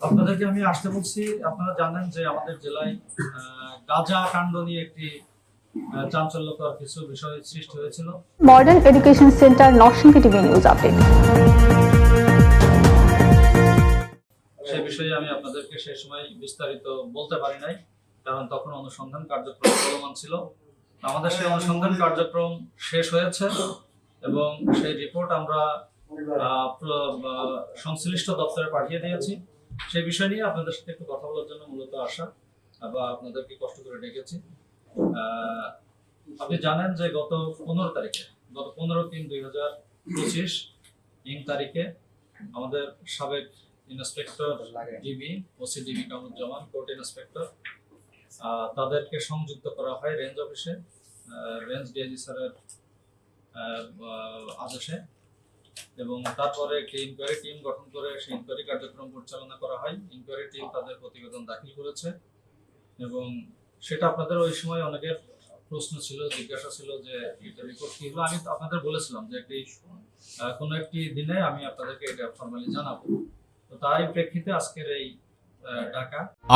আপনাদেরকে আমি আসতে বলছি আপনারা জানেন যে আমাদের জেলায় গাঁজা কাণ্ড নিয়ে একটি চাঞ্চল্যকর কিছু বিষয় সৃষ্টি হয়েছিল। Modern education centre Narsingdi TV news update সেই বিষয়ে আমি আপনাদেরকে সেই সময় বিস্তারিত বলতে পারি নাই কারণ তখন অনুসন্ধান কার্যক্রম চলমান ছিল। আমাদের সেই অনুসন্ধান কার্যক্রম শেষ হয়েছে এবং সেই রিপোর্ট আমরা সংশ্লিষ্ট দপ্তরে পাঠিয়ে দিয়েছি। সেই বিষয় নিয়ে আপনাদের সাথে একটু কথা বলার জন্য মূলত আসা বা আপনাদেরকে কষ্ট করে ডেকেছি। আপনি জানেন যে গত পনেরো তারিখে, গত পনেরো তিন দুই হাজার পঁচিশ ইং তারিখে আমাদের সাবেক inspector DB, OC DB Kamruzzaman, court inspector তাদেরকে সংযুক্ত করা হয় রেঞ্জ অফিসে রেঞ্জ ডিআইজি স্যারের আদেশে। এবং তারপরে একটি ইনকোয়ারি টিম গঠন করে সেই ইনকোয়ারি কার্যক্রম পরিচালনা করা হয়। ইনকোয়ারি টিম তাদের প্রতিবেদন দাখিল করেছে এবং সেটা আপনাদের ওই সময় অনেকের প্রশ্ন ছিল, জিজ্ঞাসা ছিল যে এটা রিপোর্ট কি হলো? আমি আপনাদের বলেছিলাম যে একটি কোনো একটি দিনে আমি আপনাদেরকে এটা ফর্মালি জানাব। তো তারই প্রেক্ষিতে আজকের এই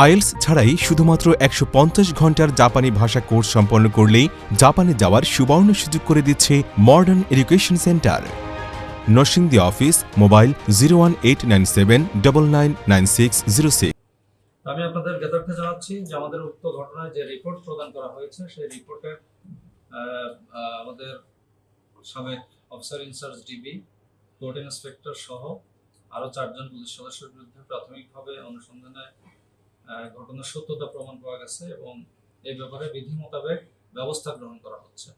আইএলস ছাড়াই শুধুমাত্র একশো পঞ্চাশ ঘণ্টার জাপানি ভাষা কোর্স সম্পন্ন করলেই জাপানে যাওয়ার সুবর্ণ সুযোগ করে দিচ্ছে modern education centre Narsingdi office mobile zero one eight nine seven double nine nine six zero six আমি আপনাদের জ্ঞাতার্থে জানাচ্ছি যে আমাদের উক্ত ঘটনায় যে রিপোর্ট প্রদান করা হয়েছে, সেই রিপোর্টের আমাদের সাবেক officer in charge DB court inspector সহ আরও চারজন পুলিশ সদস্যের বিরুদ্ধে প্রাথমিকভাবে অনুসন্ধানে ঘটনার সত্যতা প্রমাণ পাওয়া গেছে এবং এই ব্যাপারে বিধি মোতাবেক ব্যবস্থা গ্রহণ করা হচ্ছে।